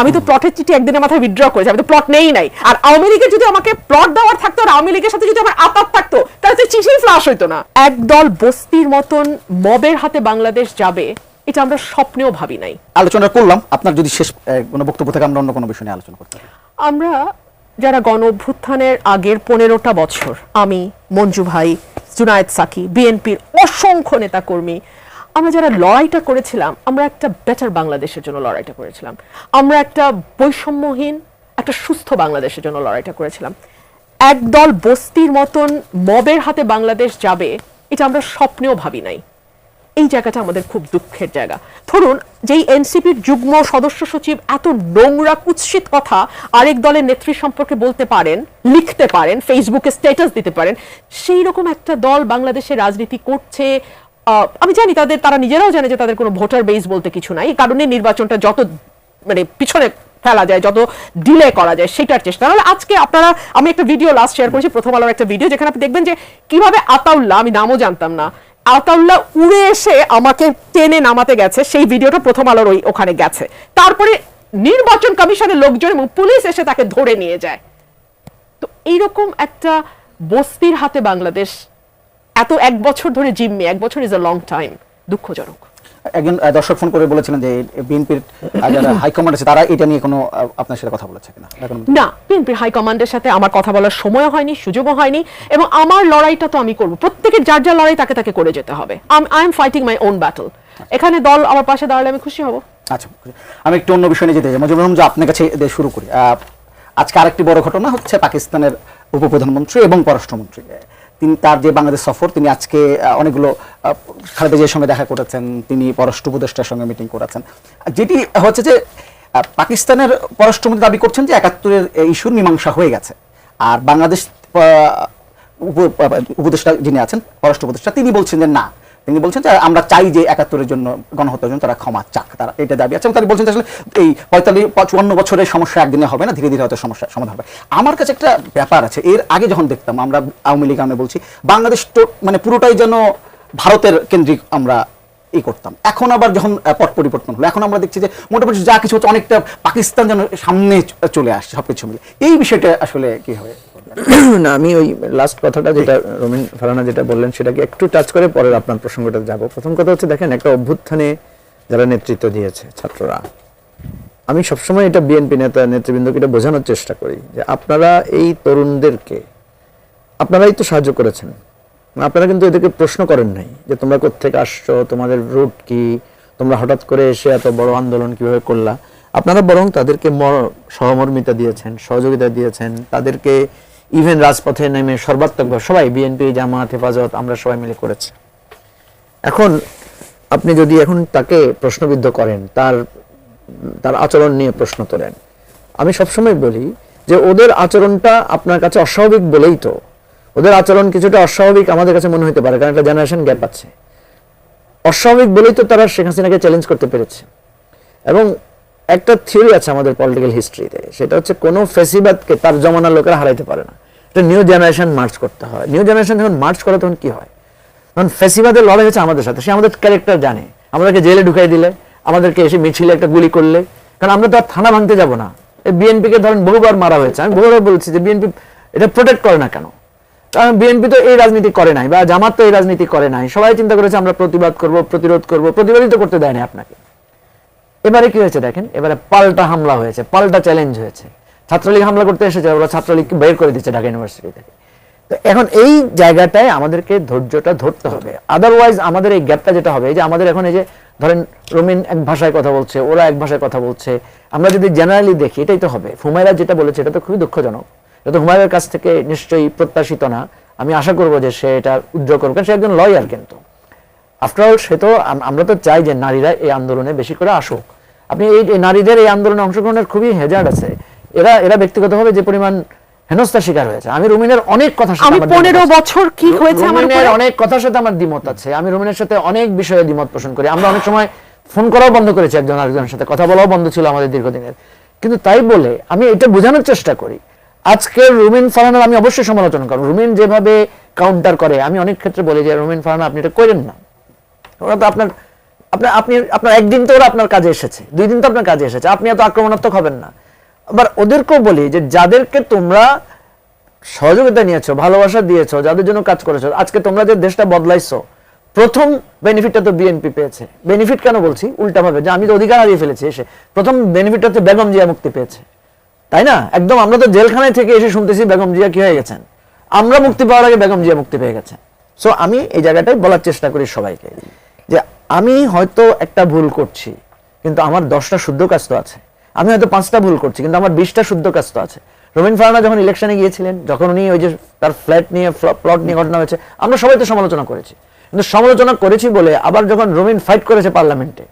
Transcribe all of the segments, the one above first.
আমি তো প্লটের চিঠি একদিনের মাথায় উইথড্র করেছি আমি তো প্লট নেই নাই। আর আওয়ামী লীগের যদি আমাকে প্লট দেওয়ার থাকতো আর আওয়ামী লীগের সাথে যদি আমার আপাত থাকতো তাহলে তো চিঠি ফ্লাশ হইতো না। একদল বস্তির মতন মবের হাতে বাংলাদেশ যাবে এটা আমরা স্বপ্নেও ভাবি নাই। আলোচনা করলাম। আপনার যদি শেষ কোনো বক্তব্য থাকে আমরা অন্য কোনো বিষয় নিয়ে আলোচনা করতে আমরা যারা গণ অভ্যুত্থানের আগের পনেরোটা বছর আমি মঞ্জু ভাই জুনায়েদ সাকি বিএনপির অসংখ্য নেতাকর্মী আমরা যারা লড়াইটা করেছিলাম, আমরা একটা বেটার বাংলাদেশের জন্য লড়াইটা করেছিলাম। আমরা একটা বৈষম্যহীন, একটা সুস্থ বাংলাদেশের জন্য লড়াইটা করেছিলাম। একদল বস্তির মতন মবের হাতে বাংলাদেশ যাবে, এটা আমরা স্বপ্নেও ভাবি নাই। এই জায়গাটা আমাদের খুব দুঃখের জায়গা। ধরুন, যেই এনসিপির যুগ্ম সদস্য সচিব এত নোংরা, কুৎসিত কথা আরেক দলের নেত্রী সম্পর্কে বলতে পারেন, লিখতে পারেন ফেসবুকে স্ট্যাটাস দিতে পারেন সেই রকম একটা দল বাংলাদেশে রাজনীতি করছে আমি জানি তাদের, তারা নিজেরাও জানে যে তাদের কোনো ভোটার বেস বলতে কিছু নাই। এই কারণে নির্বাচনটা যত মানে পিছনে ফেলা যায়, যত ডিলে করা যায়, সেটার চেষ্টা। নাহলে আজকে আপনারা, আমি একটা ভিডিও লাস্ট শেয়ার করেছি, প্রথম আলোর একটা ভিডিও যেখানে আপনি দেখবেন যে কীভাবে আতাউল্লাহ, আমি নামও জানতাম না, আতাউল্লাহ উড়ে এসে আমাকে টেনে নামাতে গেছে, সেই ভিডিওটা প্রথম আলোর ওই ওখানে গেছে। তারপরে নির্বাচন কমিশনের লোকজন এবং পুলিশ এসে তাকে ধরে নিয়ে যায়। তো এইরকম একটা বস্তির হাতে বাংলাদেশ এত এক বছর ধরে জিম্মি এক বছর ইজ আ লং টাইম দুঃখজনক। একজন দর্শক ফোন করে বলেছিলেন যে বিএনপির যারা হাইকমান্ড আছে তারা এটা নিয়ে কোনো আপনার সাথে কথা বলেছে কিনা? না বিএনপির হাইকমান্ডের সাথে আমার কথা বলার সময় হয়নি সুযোগও হয়নি এবং আমার লড়াইটা তো আমি করব। প্রত্যেকের যার যার লড়াই তাকে তাকে করে যেতে হবে। I am fighting my own battle এখানে দল আমার পাশে দাঁড়ালে আমি খুশি হব। আচ্ছা আমি একটু অন্য বিষয় নিয়ে যেতে চাই। মজিবুর রহমান যে আপনার কাছে শুরু করি। আজকে আরেকটি বড় ঘটনা হচ্ছে পাকিস্তানের উপপ্রধানমন্ত্রী এবং পররাষ্ট্রমন্ত্রী। তিনি তার যে বাংলাদেশ সফর, তিনি আজকে অনেকগুলো খালেদা জিয়ার সঙ্গে দেখা করেছেন, তিনি পররাষ্ট্র উপদেষ্টার সঙ্গে মিটিং করেছেন। যেটি হচ্ছে যে পাকিস্তানের পররাষ্ট্রমন্ত্রী দাবি করছেন যে একাত্তরের ইস্যুর মীমাংসা হয়ে গেছে। আর বাংলাদেশ উপদেষ্টা যিনি আছেন, পররাষ্ট্র উপদেষ্টা, তিনি বলছেন যে না তিনি বলছেন যে আমরা চাই যে একাত্তরের জন্য গণহত্যার জন্য তারা ক্ষমা চাক, তারা এটা দাবি আছে। এবং তারা বলছেন আসলে এই পঁয়তাল্লিশ চুয়ান্ন বছরের সমস্যা একদিনে হবে না, ধীরে ধীরে হয়তো সমস্যা, সমাধান হবে। আমার কাছে একটা ব্যাপার আছে, এর আগে যখন দেখতাম, আমরা আওয়ামী লীগ আমি বলছি, বাংলাদেশ তো মানে পুরোটাই যেন ভারতের কেন্দ্রিক আমরা ই করতাম। এখন আবার যখন পট পরিবর্তন হলো, এখন আমরা দেখছি যে মোটামুটি যা কিছু হচ্ছে, অনেকটা পাকিস্তান যেন সামনে চলে আসছে সবকিছু মিলে। এই বিষয়টা আসলে কি হবে? না, আমি ওই লাস্ট কথাটা যেটা রমিন ফারানা যেটা বললেন, সেটাকে একটু টাচ করে পরের আপনার প্রসঙ্গটা যাব। প্রথম কথা হচ্ছে, দেখেন, একটা অভ্যুত্থানে যারা নেতৃত্ব দিয়েছে ছাত্ররা, আমি সবসময় এটা বিএনপি নেতা, নেতৃবৃন্দকে এটা বোঝানোর চেষ্টা করি যে আপনারা এই তরুণদেরকে, আপনারাই তো সাহায্য করেছেন, আপনারা কিন্তু এদেরকে প্রশ্ন করেন নাই যে তোমরা কোত্থেকে আসছো, তোমাদের রুট কি, তোমরা হঠাৎ করে এসে এত বড় আন্দোলন কীভাবে করলা? আপনারা বরং তাদেরকে মর- সহমর্মিতা দিয়েছেন, সহযোগিতা দিয়েছেন, তাদেরকে ইভেন রাজপথে নেমে সর্বাত্মকভাবে সবাই বিএনপি জামাত হেফাজত, আমরা সবাই মিলে করেছি। এখন আপনি যদি এখন তাকে প্রশ্নবিদ্ধ করেন, তার তার আচরণ নিয়ে প্রশ্ন তোলেন, আমি সবসময় বলি যে ওদের আচরণটা আপনার কাছে অস্বাভাবিক বলেই তো। ওদের আচরণ কিছুটা অস্বাভাবিক আমাদের কাছে মনে হতে পারে, কারণ একটা জেনারেশন গ্যাপ আছে। অস্বাভাবিক বলেই তো তারা শেখ হাসিনাকে চ্যালেঞ্জ করতে পেরেছে। এবং একটা থিওরি আছে আমাদের পলিটিক্যাল হিস্ট্রিতে সেটা হচ্ছে কোনো ফেসিবাদকে তার জমানার লোকেরা হারাইতে পারে না। এটা নিউ জেনারেশন মার্চ করতে হয়। নিউ জেনারেশন যখন মার্চ করে, তখন কি হয়? তখন ফেসিবাদের লড়াই হচ্ছে আমাদের সাথে। সে আমাদের ক্যারেক্টার জানে। আমাদেরকে জেলে ঢুকাই দিলে, আমাদেরকে এসে মিছিলে একটা গুলি করলে। কারণ আমরা তো আর থানা ভাঙতে যাব না। বিএনপি কে ধরেন বহুবার মারা হয়েছে। আমি বহুবার বলছি যে বিএনপি এটা প্রোটেক্ট করে না কেন? কারণ বিএনপি তো এই রাজনীতি করে নাই বা জামাত তো এই রাজনীতি করে নাই। সবাই চিন্তা করেছে আমরা প্রতিবাদ করব, প্রতিরোধ করব, প্রতিবাদই তো করতে দেয় না আপনাকে। এবারে কি হয়েছে দেখেন? এবারে পাল্টা হামলা হয়েছে, পাল্টা চ্যালেঞ্জ হয়েছে। ছাত্রলীগ হামলা করতে এসেছে, ওরা ছাত্রলীগকে বের করে দিচ্ছে ঢাকা ইউনিভার্সিটি থেকে। তো এখন এই জায়গাটায় আমাদেরকে ধৈর্যটা ধরতে হবে। আদারওয়াইজ আমাদের এই গ্যাপটা যেটা হবে যে আমাদের এখন এই যে ধরেন রমিন এক ভাষায় কথা বলছে, ওরা এক ভাষায় কথা বলছে, আমরা যদি জেনারেলি দেখি, এটাই তো হবে। হুমায়রা যেটা বলেছে, এটা তো খুবই দুঃখজনক। এটা তো হুমায়রার কাছ থেকে নিশ্চয়ই প্রত্যাশিত না। আমি আশা করব যে সে এটা উদ্যোগ করবে সে একজন লয়ার কিন্তু। আফটার অল সে তো আমরা তো চাই যে নারীরা এই আন্দোলনে বেশি করে আসুক। আপনি এই এই নারীদের এই আন্দোলনে অংশগ্রহণের খুবই হেজার্ড আছে। এরা এরা ব্যক্তিগতভাবে যে পরিমাণ হেনস্থার শিকার হয়েছে। আমি রুমিনের অনেক কথা আমি পনেরো বছর কি হয়েছে আমার অনেক কথার সাথে আমার দ্বিমত আছে। আমি রুমিনের সাথে অনেক বিষয়ে দ্বিমত পোষণ করি। আমরা অনেক সময় ফোন করাও বন্ধ করেছি একজন আরেকজনের সাথে। কথা বলাও বন্ধ ছিল আমাদের দীর্ঘদিনের। কিন্তু তাই বলে আমি এটা বোঝানোর চেষ্টা করি। আজকে রুমিন ফারহানার আমি অবশ্যই সমালোচনা করব। রুমিন যেভাবে কাউন্টার করে আমি অনেক ক্ষেত্রে বলি যে রুমিন ফারহানা আপনি এটা করেন না। ওরা তো আপনার আপনার আপনি আপনার একদিন তো ওরা আপনার কাজে এসেছে। দুই দিন তো আপনার কাজে এসেছে। আপনি এত আক্রমণাত্মক হবেন না। আবার ওদেরকেও বলি যে যাদেরকে তোমরা সহযোগিতা নিয়েছো, ভালোবাসা দিয়েছ, যাদের জন্য কাজ করেছ, আজকে তোমরা যে দেশটা বদলাইছো, প্রথম বেনিফিটটা তো বিএনপি পেয়েছে। বেনিফিট কেন বলছি? উল্টা ভাবে যে আমি তো অধিকার হারিয়ে ফেলেছি এসে। প্রথম বেনিফিটটা হচ্ছে বেগম জিয়া মুক্তি পেয়েছে। তাই না? একদম আমরা তো জেলখানায় থেকে এসে শুনতেছি বেগম জিয়া কি হয়ে গেছেন। আমরা মুক্তি পাওয়ার আগে বেগম জিয়া মুক্তি পেয়ে গেছেন। সো আমি এই জায়গাটায় বলার চেষ্টা করি সবাইকে যে আমি হয়তো একটা ভুল করছি, কিন্তু আমার দশটা শুদ্ধ কাজ তো আছে। আমি হয়তো পাঁচটা ভুল করছি, কিন্তু আমার বিশটা শুদ্ধ কাজ তো আছে। রবীন ফারানা যখন ইলেকশনে গিয়েছিলেন, যখন উনি ওই যে তার ফ্ল্যাট নিয়ে প্লট নিয়ে ঘটনা হয়েছে, আমরা সবাই তো সমালোচনা করেছি। কিন্তু সমালোচনা করেছি বলে আবার যখন রবীন ফাইট করেছে পার্লামেন্টে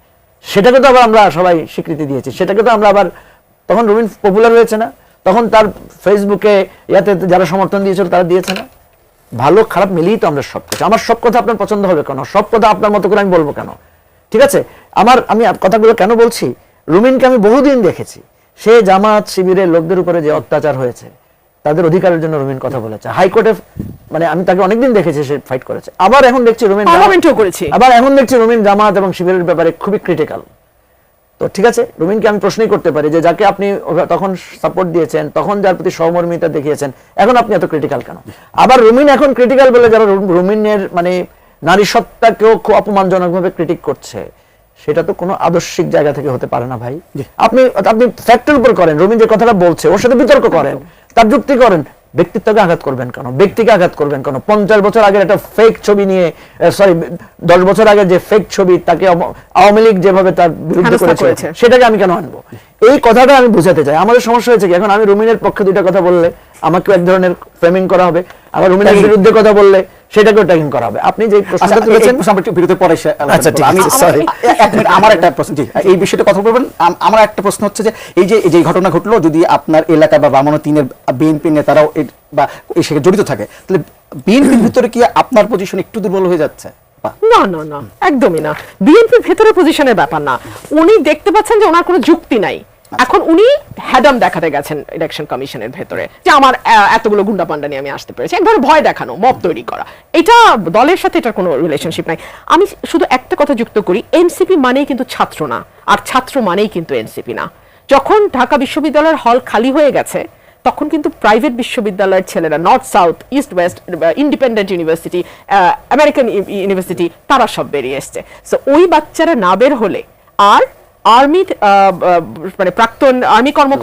সেটাকে তো আবার আমরা সবাই স্বীকৃতি দিয়েছি। সেটাকে তো আমরা আবার, তখন রবীন পপুলার হয়েছে না, তখন তার ফেসবুকে ইয়াতে যারা সমর্থন দিয়েছিল তারা দিয়েছে না। ভালো, খারাপ মিলিয়েই তো আমরা সব কিছু। আমার সব কথা আপনার পছন্দ হবে কেন? সব কথা আপনার মতো করে আমি বলব কেন? ঠিক আছে? আমার, আমি কথাগুলো কেন বলছি? রুমিনকে আমি বহুদিন দেখেছি। সে জামাত শিবিরের লোকদের উপরে যে অত্যাচার হয়েছে তাদের অধিকারের জন্য রুমিন কথা বলেছে। হাইকোর্টে মানে আমি তাকে অনেকদিন দেখেছি সে ফাইট করেছে। আবার এখন দেখছি রুমিন পার্লামেন্টেও আবার এখন দেখছি রুমিন জামাত এবং শিবিরের ব্যাপারে খুবই ক্রিটিক্যাল তো ঠিক আছে রুমিনকে আমি প্রশ্নই করতে পারি যে যাকে আপনি তখন সাপোর্ট দিয়েছেন তখন যার প্রতি সহমর্মিতা দেখিয়েছেন এখন আপনি এত ক্রিটিক্যাল কেন? আবার রুমিন এখন ক্রিটিক্যাল বলে যারা রুমিনের মানে নারী সত্তাকেও খুব অপমানজনকভাবে ক্রিটিক করছে। সেটা তো কোনো আদর্শিক জায়গা থেকে হতে পারে না ভাই। আপনি আপনি ফ্যাক্টের উপর করেন রুমিন যে কথাটা বলছে ওর সাথে বিতর্ক করেন তার যুক্তি করেন ব্যক্তিত্বকে আঘাত করবেন কেন? ব্যক্তিকে আঘাত করবেন কেন? পঞ্চাশ বছর আগের একটা ফেক ছবি নিয়ে সরি দশ বছর আগে যে ফেক ছবি তাকে আওয়ামী লীগ যেভাবে তার বিরুদ্ধে করেছে। সেটাকে আমি কেন আনব? এই কথাটা আমি বুঝাতে চাই। আমাদের সমস্যা হয়েছে কি? এখন আমি রুমিনের পক্ষে দুইটা কথা বললে আমাকেও এক ধরনের ফ্রেমিং করা হবে। আবার রুমিনের বিরুদ্ধে কথা বললে সেটাকেও ট্যাগিং করা হবে। আপনি যে আচ্ছা, প্রশ্নটা তুলেছেন বিরতির পরে আচ্ছা, ঠিক আমি। এ- এক মিনিট, আমার একটা প্রশ্ন জি এই বিষয়টা কথা বলবেন। আমার একটা প্রশ্ন হচ্ছে যে এই যে যে ঘটনা ঘটলো যদি আপনার এলাকা বা বামন তিনের বিএনপি নেতারাও বা এই সাথে জড়িত থাকে তাহলে বিএনপির ভিতরে কি আপনার পজিশন একটু দুর্বল হয়ে যাচ্ছে? না না না একদমই না। বিএনপির ভেতরে পজিশনের ব্যাপার না। উনি দেখতে পাচ্ছেন যে ওনার কোনো যুক্তি নাই। এখন উনি হ্যাডাম দেখাতে গেছেন ইলেকশন কমিশনের ভেতরে যে আমার এতগুলো গুন্ডা পান্ডা নিয়ে আমি আসতে পেরেছি। একবার ভয় দেখানো, মব তৈরি করা। এটা দলের সাথে এটার কোনো রিলেশনশিপ নাই। আমি শুধু একটা কথা যুক্ত করি এনসিপি মানেই কিন্তু ছাত্র না, আর ছাত্র মানেই কিন্তু এনসিপি না। যখন ঢাকা বিশ্ববিদ্যালয়ের হল খালি হয়ে গেছে, তখন কিন্তু প্রাইভেট বিশ্ববিদ্যালয়ের ছেলেরা North South East West Independent University American University তারা সব বেরিয়ে এসছে। সো ওই বাচ্চারা না বের হলে আর আর্মি মানে প্রাক্তন আর্মি কর্মকর্তা